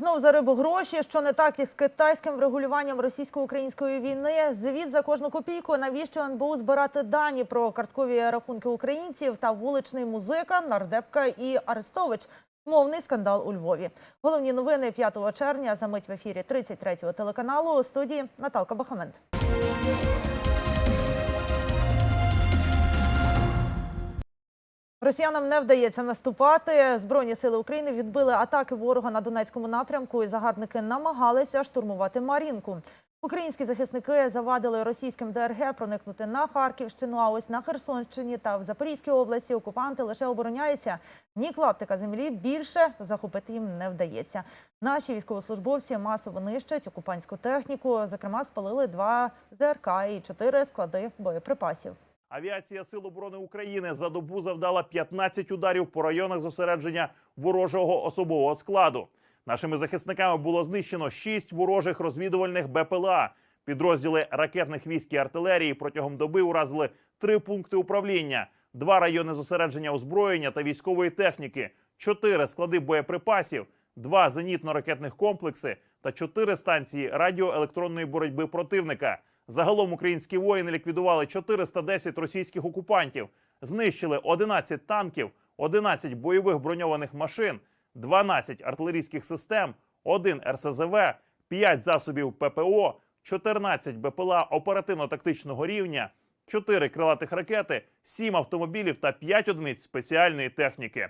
Знов за рибу гроші, що не так із китайським врегулюванням російсько-української війни. Звіт за кожну копійку. Навіщо НБУ збирати дані про карткові рахунки українців та вуличний музика, нардепка і Арестович. Мовний скандал у Львові. Головні новини 5 червня. За мить в ефірі 33-го телеканалу. У студії Наталка Бахамент. Росіянам не вдається наступати. Збройні сили України відбили атаки ворога на Донецькому напрямку, і загарбники намагалися штурмувати Марінку. Українські захисники завадили російським ДРГ проникнути на Харківщину. А ось на Херсонщині та в Запорізькій області окупанти лише обороняються. Ні клаптика землі більше захопити їм не вдається. Наші військовослужбовці масово нищать окупантську техніку. Зокрема, спалили два ЗРК і чотири склади боєприпасів. Авіація Сил оборони України за добу завдала 15 ударів по районах зосередження ворожого особового складу. Нашими захисниками було знищено 6 ворожих розвідувальних БПЛА. Підрозділи ракетних військ і артилерії протягом доби уразили три пункти управління, два райони зосередження озброєння та військової техніки, чотири склади боєприпасів, два зенітно-ракетних комплекси та чотири станції радіоелектронної боротьби противника. Загалом українські воїни ліквідували 410 російських окупантів, знищили 11 танків, 11 бойових броньованих машин, 12 артилерійських систем, 1 РСЗВ, 5 засобів ППО, 14 БПЛА оперативно-тактичного рівня, 4 крилатих ракети, 7 автомобілів та 5 одиниць спеціальної техніки.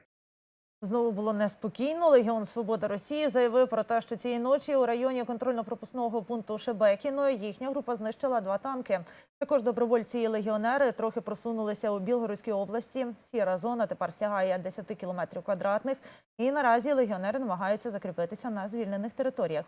Знову було неспокійно. Легіон Свобода Росії заявив про те, що цієї ночі у районі контрольно-пропускного пункту Шебекіно їхня група знищила два танки. Також добровольці і легіонери трохи просунулися у Білгородській області. Сіра зона тепер сягає 10 кілометрів квадратних. І наразі легіонери намагаються закріпитися на звільнених територіях.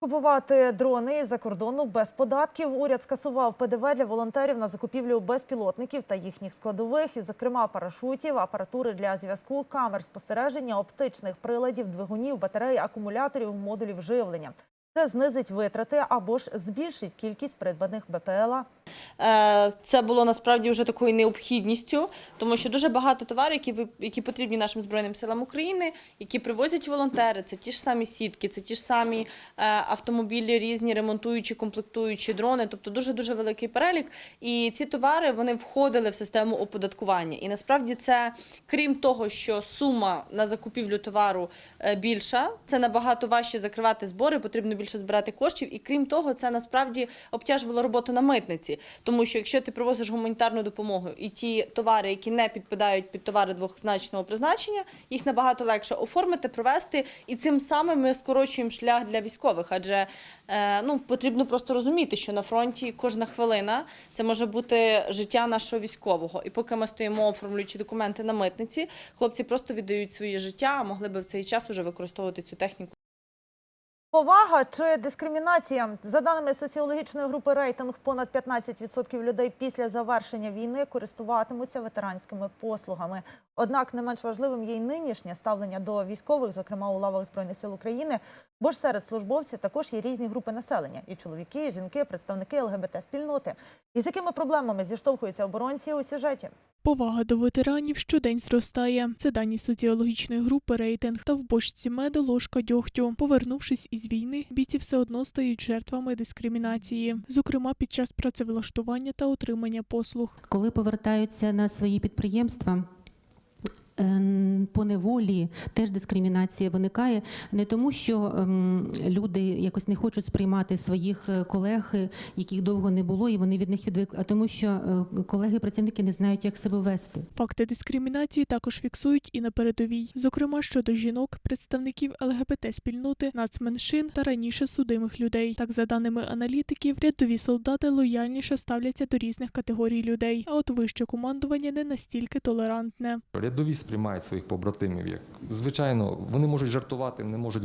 Купувати дрони із-за кордону без податків. Уряд скасував ПДВ для волонтерів на закупівлю безпілотників та їхніх складових, і, зокрема, парашутів, апаратури для зв'язку, камер спостереження, оптичних приладів, двигунів, батарей, акумуляторів, модулів живлення. Це знизить витрати або ж збільшить кількість придбаних БПЛА. Е, Це було насправді вже такою необхідністю, тому що дуже багато товарів, які які потрібні нашим збройним силам України, які привозять волонтери. Це ті ж самі сітки, це ті ж самі е, автомобілі, різні ремонтуючі, комплектуючі дрони. Тобто дуже дуже великий перелік. І ці товари вони входили в систему оподаткування. І насправді це, крім того, що сума на закупівлю товару е, більша, це набагато важче закривати збори, потрібно більше збирати коштів. І крім того, це насправді обтяжувало роботу на митниці. Тому що якщо ти привозиш гуманітарну допомогу і ті товари, які не підпадають під товари двозначного призначення, їх набагато легше оформити, провести, і цим самим ми скорочуємо шлях для військових. Адже е, ну потрібно просто розуміти, що на фронті кожна хвилина це може бути життя нашого військового. І поки ми стоїмо, оформлюючи документи на митниці, хлопці просто віддають своє життя, а могли би в цей час уже використовувати цю техніку. Повага чи дискримінація? За даними соціологічної групи рейтинг, понад 15% людей після завершення війни користуватимуться ветеранськими послугами. Однак не менш важливим є й нинішнє ставлення до військових, зокрема у лавах збройних сил України. Бо ж серед службовців також є різні групи населення: і чоловіки, і жінки, представники ЛГБТ спільноти. І з якими проблемами зіштовхуються оборонці у сюжеті? Повага до ветеранів щодень зростає. Це дані соціологічної групи рейтинг та в бочці меду ложка дьогтю. Повернувшись із війни, бійці все одно стають жертвами дискримінації, зокрема під час працевлаштування та отримання послуг. коли повертаються на свої підприємства. Ем, По неволі теж дискримінація виникає не тому, що ем, люди якось не хочуть сприймати своїх е, колег, е, яких довго не було, і вони від них відвикли, а тому, що е, колеги-працівники не знають, як себе вести. Факти дискримінації також фіксують і на передовій, зокрема щодо жінок, представників ЛГБТ спільноти, нацменшин та раніше судимих людей. Так, за даними аналітиків, рядові солдати лояльніше ставляться до різних категорій людей. А от вище командування не настільки толерантне. Рядові сприймають своїх побратимів як звичайно, вони можуть жартувати, вони можуть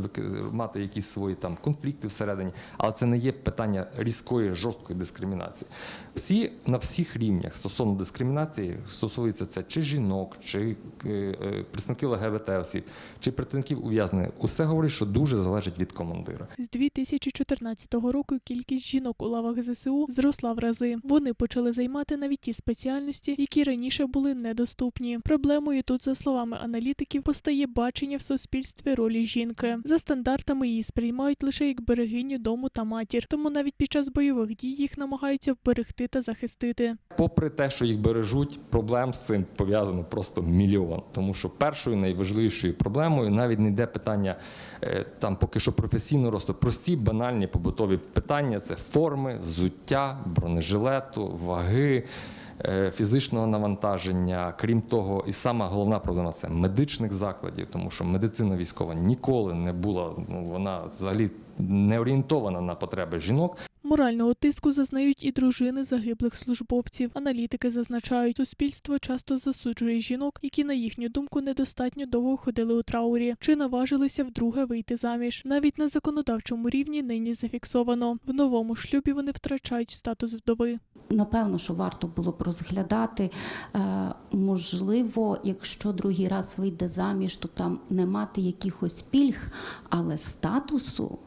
мати якісь свої там конфлікти всередині, але це не є питання різкої жорсткої дискримінації. Всі на всіх рівнях стосовно дискримінації стосується це чи жінок, чи е, е, представників ЛГБТ осіб, чи представників ув'язнених. Усе говорить, що дуже залежить від командира. З 2014 року кількість жінок у лавах ЗСУ зросла в рази. Вони почали займати навіть ті спеціальності, які раніше були недоступні. Проблемою тут за За словами аналітиків, постає бачення в суспільстві ролі жінки. За стандартами її сприймають лише як берегиню дому та матір, тому навіть під час бойових дій їх намагаються вберегти та захистити. Попри те, що їх бережуть, проблем з цим пов'язано просто мільйон. Тому що першою найважливішою проблемою навіть не йде питання е, там поки що професійного росту. Прості банальні побутові питання це форми, взуття, бронежилету, ваги. Е, Фізичного навантаження, крім того, і сама головна проблема це медичних закладів, тому що медицина військова ніколи не була, ну вона взагалі не орієнтована на потреби жінок. Морального тиску зазнають і дружини загиблих службовців. Аналітики зазначають, суспільство часто засуджує жінок, які, на їхню думку, недостатньо довго ходили у траурі чи наважилися вдруге вийти заміж. Навіть на законодавчому рівні нині зафіксовано. В новому шлюбі вони втрачають статус вдови. Напевно, що варто було б розглядати. Е, можливо, якщо другий раз вийде заміж, то там не мати якихось пільг, але статусу.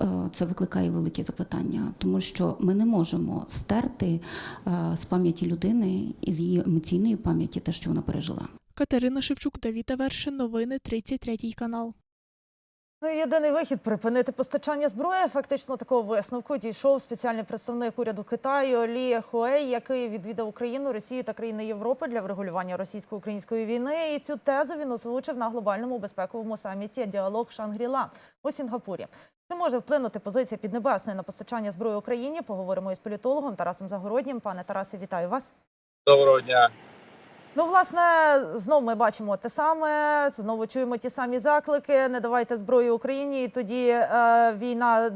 Е, Це викликає великі запитання, тому що ми не можемо стерти е, з пам'яті людини і з її емоційної пам'яті те, що вона пережила. Катерина Шевчук, Давіта Вершин, новини 33 канал. Ну, і єдиний вихід припинити постачання зброї. Фактично такого висновку дійшов спеціальний представник уряду Китаю Лі Хуей, який відвідав Україну, Росію та країни Європи для врегулювання російсько-української війни. І цю тезу він озвучив на глобальному безпековому саміті Діалог Шангріла у Сінгапурі. Чи може вплинути позиція Піднебесної на постачання зброї Україні? Поговоримо із політологом Тарасом Загороднім. Пане Тарасе, вітаю вас. Доброго дня. Ну, власне, знов ми бачимо те саме. Знову чуємо ті самі заклики. Не давайте зброю Україні, і тоді е, війна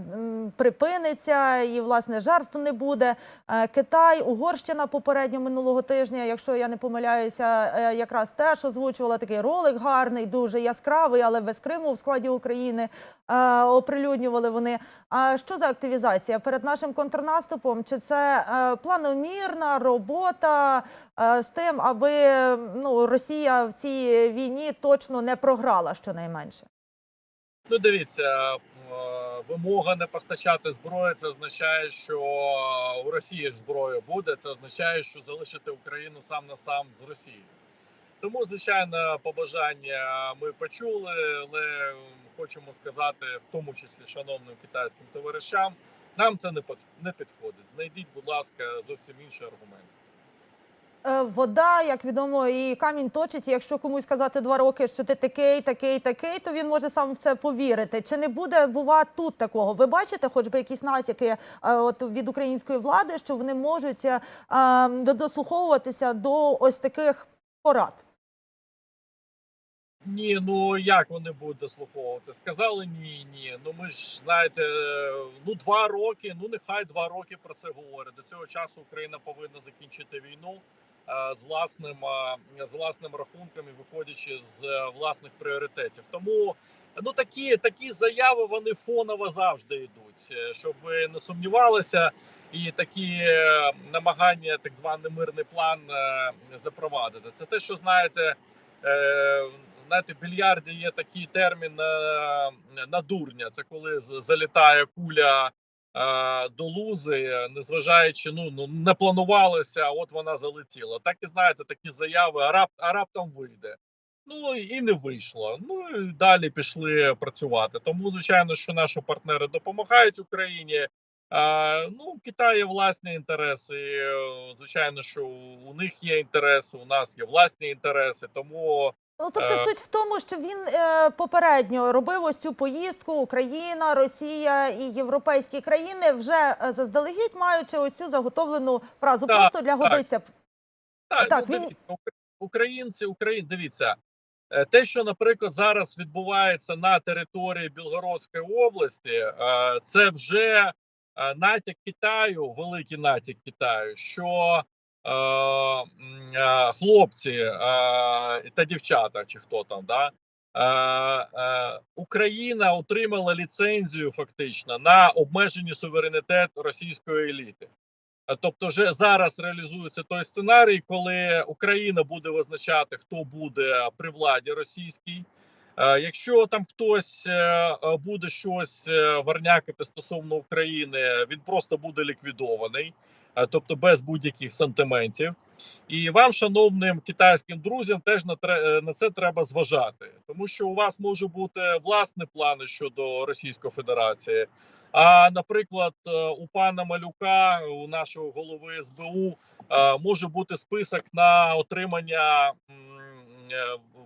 припиниться, і власне жертв не буде. Е, Китай, Угорщина попередньо минулого тижня, якщо я не помиляюся, е, якраз теж озвучувала такий ролик гарний, дуже яскравий, але без Криму в складі України е, оприлюднювали вони. А що за активізація перед нашим контрнаступом? Чи це е, планомірна робота е, з тим, аби ну, Росія в цій війні точно не програла щонайменше? Ну, дивіться, е, вимога не постачати зброю. Це означає, що у Росії ж зброя буде. Це означає, що залишити Україну сам на сам з Росією. Тому, звичайно, побажання ми почули, але хочемо сказати, в тому числі шановним китайським товаришам, нам це не підходить. Знайдіть, будь ласка, зовсім інший аргумент. Е, Вода, як відомо, і камінь точить. і Якщо комусь казати два роки, що ти такий, такий, такий, то він може сам в це повірити. Чи не буде бува тут такого? Ви бачите, хоч би якісь натяки е, от від української влади, що вони можуть е, е, дослуховуватися до ось таких порад? Ні, ну як вони будуть дослуховувати? Сказали ні, ні. Ну ми ж знаєте, ну два роки. Ну нехай два роки про це говорять. До цього часу Україна повинна закінчити війну з власним е, з власним рахунком і виходячи з е, власних пріоритетів. Тому ну такі такі заяви вони фоново завжди йдуть, е, щоб ви не сумнівалися. І такі е, намагання, так званий мирний план е, запровадити. Це те, що знаєте. Е, знаєте, в більярді є такий термін на, дурня. Це коли залітає куля е, до лузи, незважаючи, ну, ну не планувалося, от вона залетіла. Так і знаєте, такі заяви, а, рап, а раптом вийде. Ну і не вийшло. Ну і далі пішли працювати. Тому, звичайно, що наші партнери допомагають Україні. А, ну, у Китаю є власні інтереси. е, Звичайно, що у них є інтереси, у нас є власні інтереси. Тому тобто Е. суть в тому, що він е, попередньо робив ось цю поїздку Україна, Росія і європейські країни вже е, заздалегідь маючи ось цю заготовлену фразу. Так, Просто для годиться. Так, Так, ну, він- дивіться, українці, Україн, дивіться, те, що, наприклад, зараз відбувається на території Білгородської області, е, це вже натяк Китаю, великий натяк Китаю, що хлопці е, та дівчата, чи хто там, да, е, е, Україна отримала ліцензію фактично на обмеження суверенітет російської еліти. Е, Тобто, вже зараз реалізується той сценарій, коли Україна буде визначати, хто буде при владі російській. Е, Якщо там хтось е, е, буде щось е, варнякати стосовно України, він просто буде ліквідований, е, тобто без будь-яких сантиментів. І вам, шановним китайським друзям, теж на е, на це треба зважати, тому що у вас може бути власні плани щодо Російської Федерації. А наприклад, е, у пана Малюка, у нашого голови СБУ, е, може бути список на отримання е,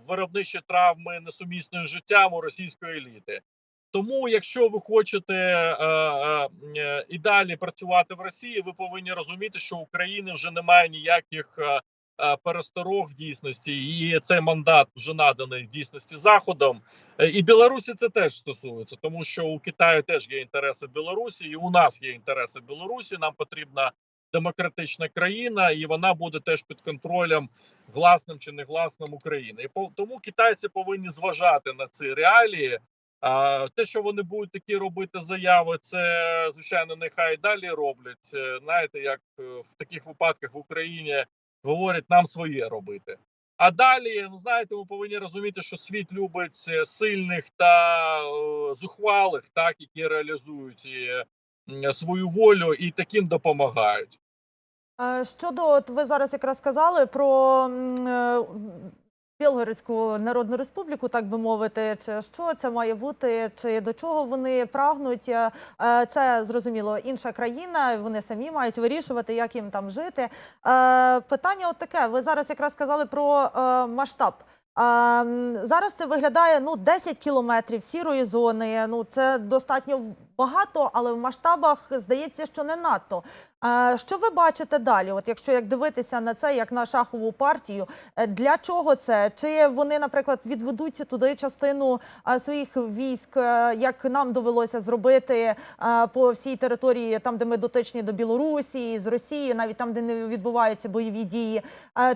виробничої травми несумісної з життям у російської еліти. Тому, якщо ви хочете е, е, е, і далі працювати в Росії, ви повинні розуміти, що України вже немає ніяких е, е, пересторог в дійсності, і цей мандат вже наданий в дійсності заходом. Е, І Білорусі це теж стосується, тому що у Китаю теж є інтереси Білорусі, і у нас є інтереси Білорусі. Нам потрібна демократична країна, і вона буде теж під контролем гласним чи негласним України. І по- тому китайці повинні зважати на ці реалії. А те, що вони будуть такі робити заяви, це звичайно нехай далі роблять. Е, Знаєте, як е, в таких випадках в Україні говорять нам своє робити. А далі, ну знаєте, ми повинні розуміти, що світ любить е, сильних та зухвалих, так які реалізують свою волю і таким допомагають. Щодо, от ви зараз якраз сказали про Білгородську Народну Республіку, так би мовити, чи що це має бути, чи до чого вони прагнуть. Е, е, Це зрозуміло інша країна. Вони самі мають вирішувати, як їм там жити. Е, Питання от таке. Ви зараз якраз сказали про масштаб. Зараз це виглядає ну 10 кілометрів сірої зони. Ну це достатньо багато, але в масштабах здається, що не надто. Що ви бачите далі? От якщо як дивитися на це як на шахову партію, е, для чого це? Чи вони, наприклад, відведуть туди частину своїх військ, е, як нам довелося зробити по всій території, там де ми дотичні до Білорусі, з Росії, навіть там, де не відбуваються бойові дії?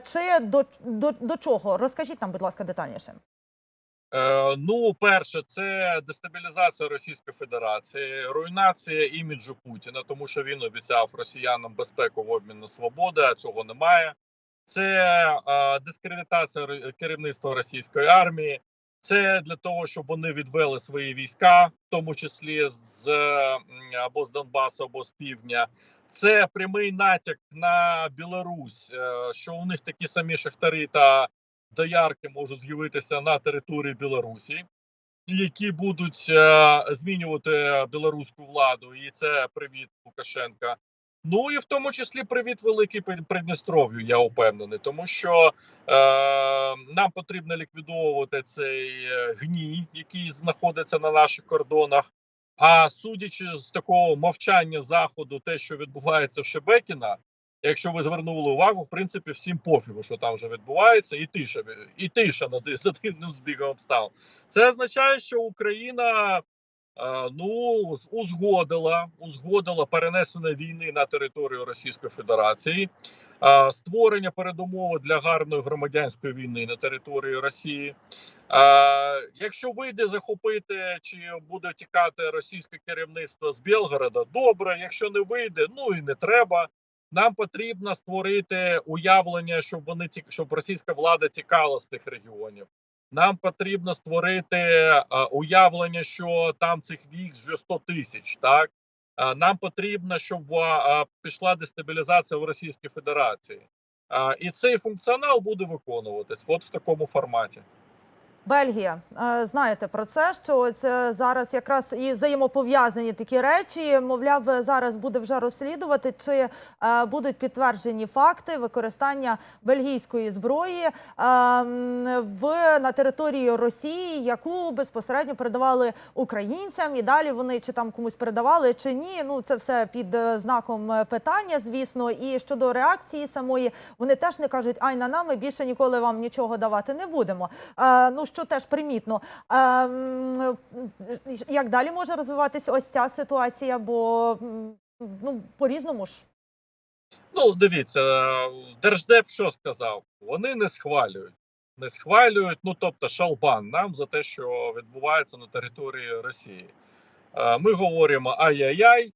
Чи до, до, до чого? Розкажіть нам, будь ласка, детальніше. Е, ну, перше, це дестабілізація Російської Федерації, руйнація іміджу Путіна, тому що він обіцяв росіянам безпеку в обмін на свободу, а цього немає. Це е, дискредитація керівництва російської армії. Це для того, щоб вони відвели свої війська, в тому числі з або з Донбасу, або з півдня. Це прямий натяк на Білорусь, е, що у них такі самі шахтарі та доярки можуть з'явитися на території Білорусі, які будуть е, змінювати білоруську владу, і це привіт Лукашенка. Ну і в тому числі привіт великий Прид- Придністров'ю, я упевнений, тому що е, нам потрібно ліквідовувати цей е, гній, який знаходиться на наших кордонах. А судячи з такого мовчання заходу, те, що відбувається в Шебекіна, якщо ви звернули увагу, в принципі, всім пофігу, що там вже відбувається, і тиша, і тиша за дивним збігом обставин. Це означає, що Україна е, ну узгодила, узгодила перенесення війни на територію Російської Федерації, е, створення передумови для гарної громадянської війни на території Росії. Е, якщо вийде захопити чи буде тікати російське керівництво з Білгорода, добре. Якщо не вийде, ну і не треба. Нам потрібно створити уявлення, щоб вони щоб російська влада тікала з тих регіонів. Нам потрібно створити е, уявлення, що там цих військ вже 100 тисяч. Так Е, нам потрібно, щоб е, пішла дестабілізація в Російській Федерації. І цей функціонал буде виконуватись от в такому форматі. Бельгія, Е, знаєте про це, що це зараз якраз і взаємопов'язані такі речі. Мовляв, зараз буде вже розслідувати, чи е, будуть підтверджені факти використання бельгійської зброї е, в на території Росії, яку безпосередньо передавали українцям, і далі вони чи там комусь передавали, чи ні. Ну це все під е, знаком питання, звісно. І щодо реакції самої, вони теж не кажуть, ай на нам ми більше ніколи вам нічого давати не будемо. Ну що теж примітно. Е, як далі може розвиватися ось ця ситуація? Бо ну по-різному ж. Ну, дивіться, держдеп що сказав? Вони не схвалюють. Не схвалюють, ну тобто шалбан нам за те, що відбувається на території Росії. Е, Ми говоримо ай-яй-яй,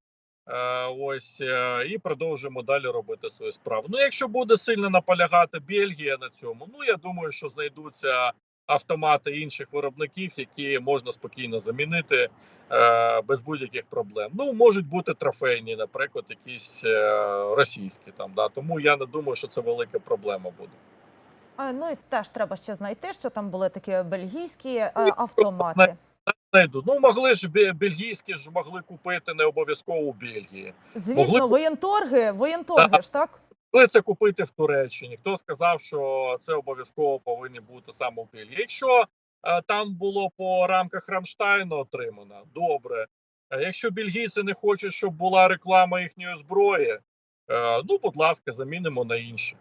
е, ось е, і продовжуємо далі робити свою справу. Ну, якщо буде сильно наполягати Бельгія на цьому, ну я думаю, що знайдуться автомати інших виробників, які можна спокійно замінити е, без будь-яких проблем. Ну можуть бути трофейні, наприклад, якісь е, російські там. Да. Тому я не думаю, що це велика проблема буде. А, Ну і теж треба ще знайти, що там були такі бельгійські е, Ну, автомати. Знайду. Ну могли ж бельгійські ж могли купити не обов'язково у Бельгії. Звісно, могли- воєнторги, воєнторги ж так. Могли це купити в Туреччині. Хто сказав, що це обов'язково повинні бути саме в Києві? Якщо е, там було по рамках Рамштайну отримано, добре. Якщо бельгійці не хочуть, щоб була реклама їхньої зброї, е, ну будь ласка, замінимо на інші.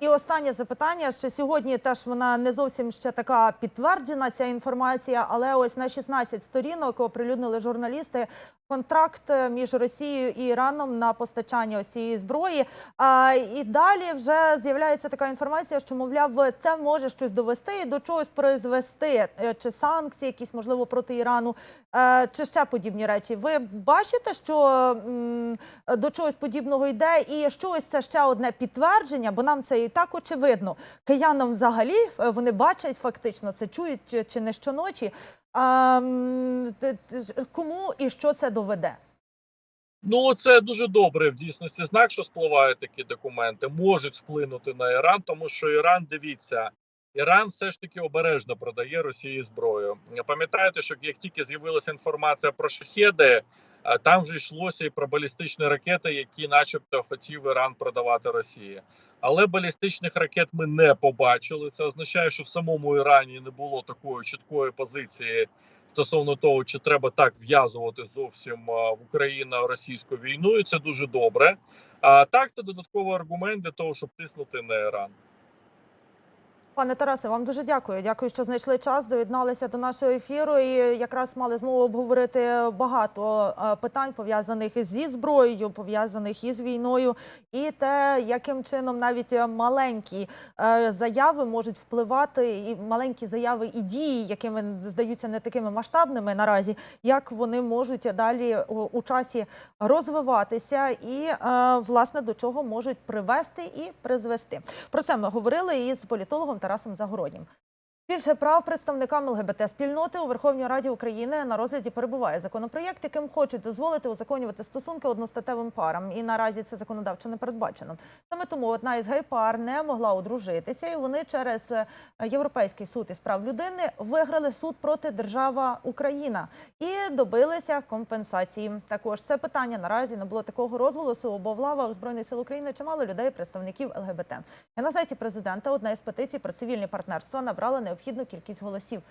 І останнє запитання. Ще сьогодні теж вона не зовсім ще така підтверджена ця інформація, але ось на 16 сторінок оприлюднили журналісти контракт між Росією і Іраном на постачання ось цієї зброї. А і далі вже з'являється така інформація, що мовляв, це може щось довести і до чогось призвести, Е, чи санкції, якісь можливо проти Ірану, е, чи ще подібні речі. Ви бачите, що до чогось подібного йде, і що ось це ще одне підтвердження, бо нам це так очевидно. Киянам взагалі е, вони бачать фактично це чують чи, чи не щоночі. А, кому і що це доведе? Ну, це дуже добре в дійсності знак, що спливають такі документи, можуть вплинути на Іран, тому що Іран, дивіться, Іран все ж таки обережно продає Росії зброю. Пам'ятаєте, що як тільки з'явилася інформація про шахеди, там вже йшлося і про балістичні ракети, які, начебто, хотів Іран продавати Росії. Але балістичних ракет ми не побачили. Це означає, що в самому Ірані не було такої чіткої позиції стосовно того, чи треба так в'язувати зовсім в Україну російську війну, і це дуже добре. А так це додатковий аргумент для того, щоб тиснути на Іран. Пане Тарасе, вам дуже дякую. Дякую, що знайшли час, доєдналися до нашого ефіру. І якраз мали змогу обговорити багато е, питань пов'язаних зі зброєю, пов'язаних із війною, і те, яким чином навіть маленькі е, заяви можуть впливати, і маленькі заяви і дії, якими здаються не такими масштабними наразі, як вони можуть далі у, часі розвиватися, і е, власне до чого можуть привести і призвести. Про це ми говорили із політологом Тарасом Загороднім. Більше прав представникам ЛГБТ спільноти у Верховній Раді України на розгляді перебуває законопроєкт, яким хочуть дозволити узаконювати стосунки одностатевим парам. І наразі це законодавчо не передбачено. Саме тому одна із гей-пар не могла одружитися, і вони через е, Європейський суд із прав людини виграли суд проти держава Україна і добилися компенсації. Також це питання наразі не було такого розголосу, бо в лавах збройних сил України чимало людей, представників ЛГБТ. І на сайті президента одна із петицій про цивільні партнерства набрала необхідну кількість голосів.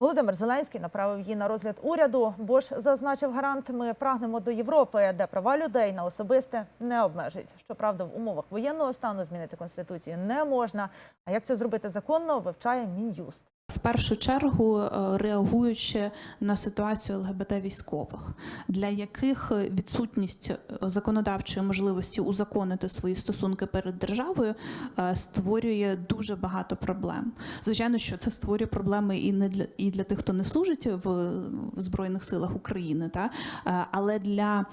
Володимир Зеленський направив її на розгляд уряду, бо ж зазначив гарант, ми прагнемо до Європи, де права людей на особисте не обмежують. Щоправда, в умовах воєнного стану змінити конституцію не можна. А як це зробити законно, вивчає мін'юст. В першу чергу е, реагуючи на ситуацію ЛГБТ військових, для яких відсутність е, законодавчої можливості узаконити свої стосунки перед державою е, створює дуже багато проблем. Звичайно, що це створює проблеми і не для і для тих, хто не служить в, збройних силах України, та але для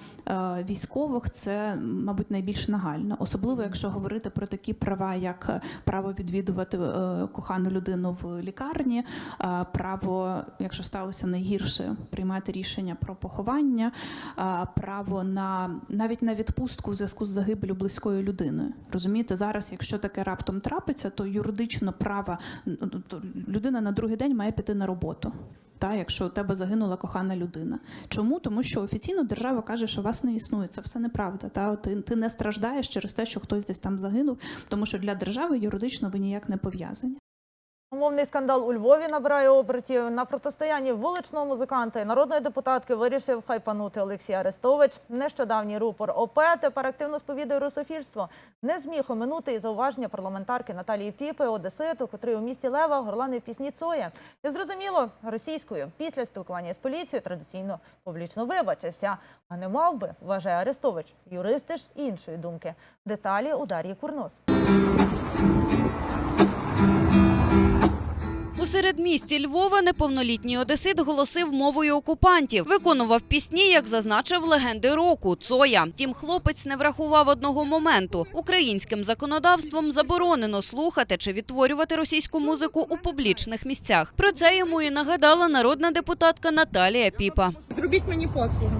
військових це, мабуть, найбільш нагально, особливо якщо говорити про такі права, як право відвідувати кохану людину в лікарні, е, право, якщо сталося найгірше, приймати рішення про поховання, е, право на навіть на відпустку в зв'язку з загибелю близькою людиною. Розумієте, зараз, якщо таке раптом трапиться, то юридично право людина на другий день має піти на роботу. Та, якщо у тебе загинула кохана людина. Чому? Тому що офіційно держава каже, що вас не існує. Це все неправда. Та ти, ти не страждаєш через те, що хтось десь там загинув, тому що для держави юридично ви ніяк не пов'язані. Умовний скандал у Львові набирає обертів. На протистоянні вуличного музиканта і народної депутатки вирішив хайпанути Олексій Арестович. Нещодавній рупор ОП тепер активно сповідує русофільство. Не зміг оминути і зауваження парламентарки Наталії Піпи, Одеситу, котрий у місті Лева горланив пісні Цоя. І зрозуміло, російською після спілкування з поліцією традиційно публічно вибачився. А не мав би, вважає Арестович. Юристи ж іншої думки. Деталі у Дар'ї Курнос. Середмісті Львова неповнолітній одесит голосив мовою окупантів, виконував пісні, як зазначив легенди року Цоя. Тім хлопець не врахував одного моменту: українським законодавством заборонено слухати чи відтворювати російську музику у публічних місцях. Про це йому і нагадала народна депутатка Наталія Піпа. Зробіть мені послугу.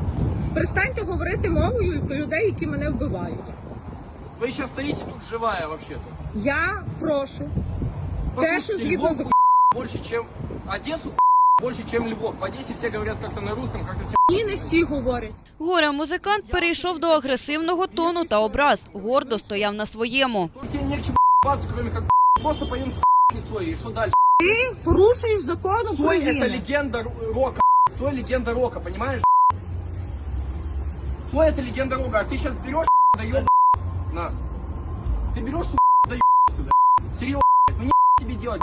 Перестаньте говорити мовою людей, які мене вбивають. Вы сейчас стоите тут живая вообще-то. Я прошу. Те, що згідно Львов больше, чем Одессу больше, чем Львов. В Одессе все говорят как-то на русском, как-то все законі не всі говорять. Горе музикант перейшов до агресивного тону та образ. Гордо стояв на своєму. Тебе не к чему баться, кроме как просто поем с лицо и что дальше? Ти порушуєш закон Цой это України. легенда р- рока. Цой легенда рока, понимаешь? Цой это легенда рока. А ты сейчас берешь даешь на. Ты берешь даешь сюда. Серьезно, ну не тебе делать.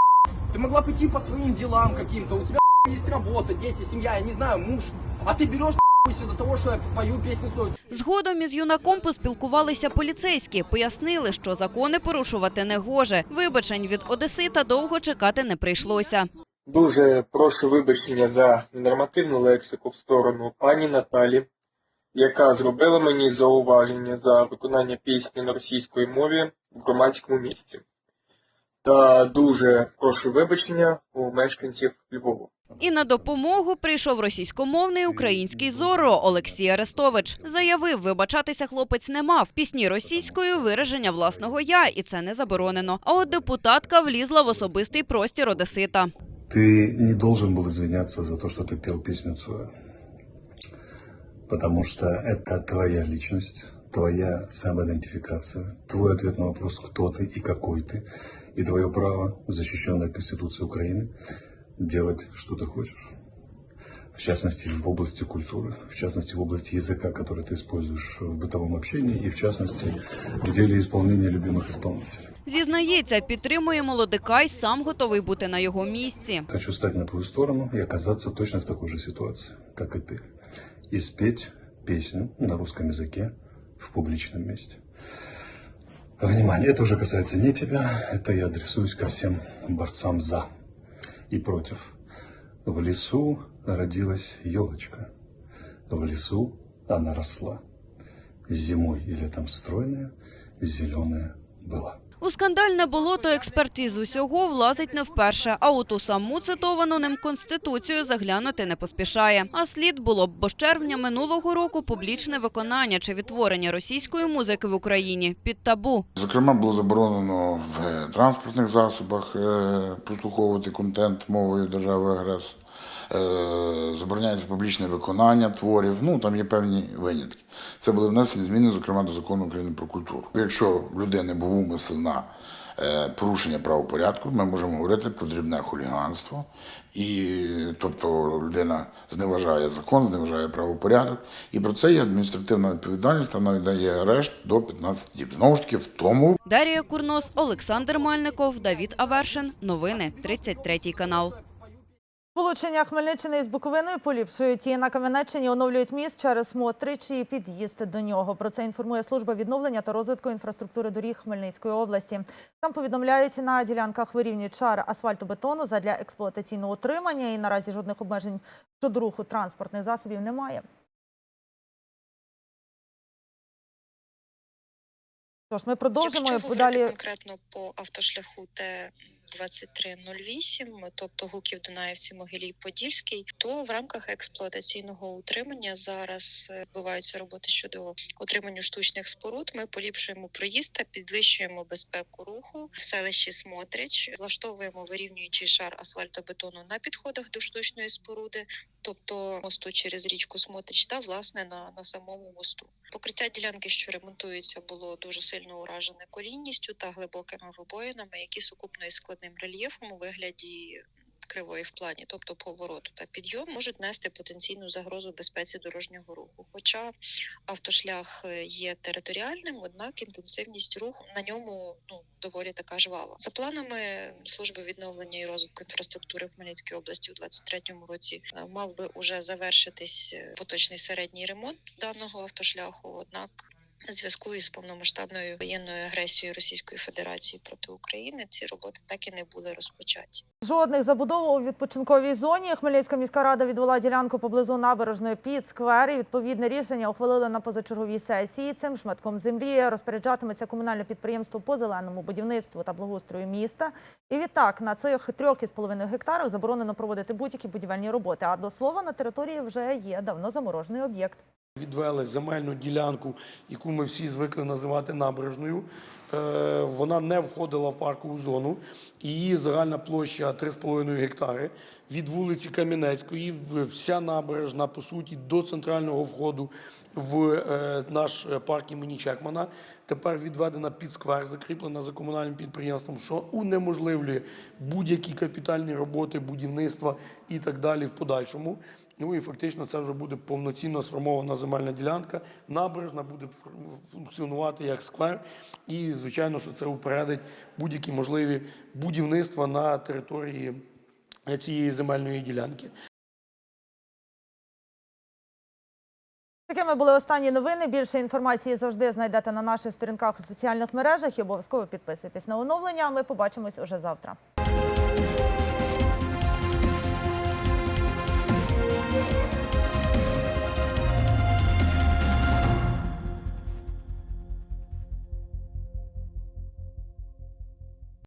Ты могла пойти по своим делам каким-то. У тебя есть работа, дети, семья, я не знаю, муж. А ты берешь до того, что я пою песню Цой. Згодом із юнаком поспілкувалися поліцейські, пояснили, що закони порушувати не гоже. Вибачень від Одесита довго чекати не прийшлося. Дуже прошу вибачення за ненормативну лексику в сторону пані Наталі, яка зробила мені зауваження за виконання пісні на російської мові в громадському місці Та дуже прошу вибачення у мешканців Львова. І на допомогу прийшов російськомовний український зоро Олексій Арестович. Заявив, вибачатися хлопець не мав. Пісні російською вираження власного я, і це не заборонено. А от депутатка влізла в особистий простір Одесита. Ты не должен был извиняться за то, что ты пел песню Цоя. Потому что это твоя личность, твоя самоидентификация, твой ответ на вопрос, кто ты и какой ты, и твое право, защищенное Конституцией Украины, делать, что ты хочешь. В частности, в области культуры, в частности, в области языка, который ты используешь в бытовом общении, и в частности, в деле исполнения любимых исполнителей. Зізнається, підтримує молодика й сам готовий бути на його місці. Хочу стать на твою сторону и оказаться точно в такой же ситуации, как и ты. И спеть песню на русском языке в публичном месте. Внимание, это уже касается не тебя, это я адресуюсь ко всем борцам за и против. В лесу родилась елочка, в лесу она росла. Зимой и летом стройная, зеленая была. У скандальне болото експертиз усього влазить не вперше, а от у саму цитовану ним конституцію заглянути не поспішає. А слід було б, бо з червня минулого року публічне виконання чи відтворення російської музики в Україні під табу. Зокрема, було заборонено в е, транспортних засобах е, прослуховувати контент мовою держави агресора. Е, Забороняється публічне виконання творів. Ну там є певні винятки. Це були внесені зміни, зокрема до закону України про культуру. Якщо в людини був умисел на е, порушення правопорядку, ми можемо говорити про дрібне хуліганство, і тобто людина зневажає закон, зневажає правопорядок, і про це є адміністративна відповідальність, та навіть дає арешт до 15 діб. Знову ж таки, в тому Дарія Курнос, Олександр Мальников, Давід Авершин. Новини 33 канал. Сполучення Хмельниччини із Буковиною поліпшують і на Кам'янеччині оновлюють міст через Смотрич і під'їзд до нього. Про це інформує служба відновлення та розвитку інфраструктури доріг Хмельницької області. Там повідомляють на ділянках вирівнюють шар асфальтобетону задля експлуатаційного утримання. І наразі жодних обмежень щодо руху транспортних засобів немає. Тож ми продовжимо Якщо і говорити подалі. конкретно по автошляху Т 2308, тобто Гуків Дунаївці Могилій Подільський, то в рамках експлуатаційного утримання зараз е, відбуваються роботи щодо утримання штучних споруд. Ми поліпшуємо проїзд та підвищуємо безпеку руху в селищі Смотрич, влаштовуємо вирівнюючий шар асфальтобетону на підходах до штучної споруди, тобто мосту через річку Смотрич, та власне на, на самому мосту. Покриття ділянки, що ремонтується, було дуже сильно уражене корінністю та глибокими вибоїнами, які сукупно із складним рельєфом у вигляді кривої в плані, тобто повороту та підйом, можуть нести потенційну загрозу безпеці дорожнього руху. Хоча автошлях е, є територіальним, однак інтенсивність руху на ньому ну доволі така жвава. За планами служби відновлення і розвитку інфраструктури в Хмельницькій області у 2023 році е, мав би уже завершитись е, поточний середній ремонт даного автошляху. Однак зв'язку із повномасштабною воєнною агресією Російської Федерації проти України ці роботи так і не були розпочаті. Жодних забудов у відпочинковій зоні. Хмельницька міська рада відвела ділянку поблизу набережної під сквер. І відповідне рішення ухвалили на позачерговій сесії. Цим шматком землі розпоряджатиметься комунальне підприємство по зеленому будівництву та благоустрою міста. І відтак на цих трьох із половиною гектарах заборонено проводити будь-які будівельні роботи. А до слова на території вже є давно заморожений об'єкт. Відвели земельну ділянку, яку ми всі звикли називати набережною. Е, Вона не входила в паркову зону. Її загальна площа 3,5 гектари. Від вулиці Кам'янецької вся набережна, по суті, до центрального входу в е, наш парк імені Чекмана. Тепер відведена під сквер, закріплена за комунальним підприємством, що унеможливлює будь-які капітальні роботи, будівництва і так далі в подальшому. Ну і фактично це вже буде повноцінно сформована земельна ділянка. Набережна буде функціонувати як сквер. І, звичайно, що це упередить будь-які можливі будівництва на території цієї земельної ділянки. Такими були останні новини. Більше інформації завжди знайдете на наших сторінках у соціальних мережах і обов'язково підписуйтесь на оновлення. Ми побачимось уже завтра.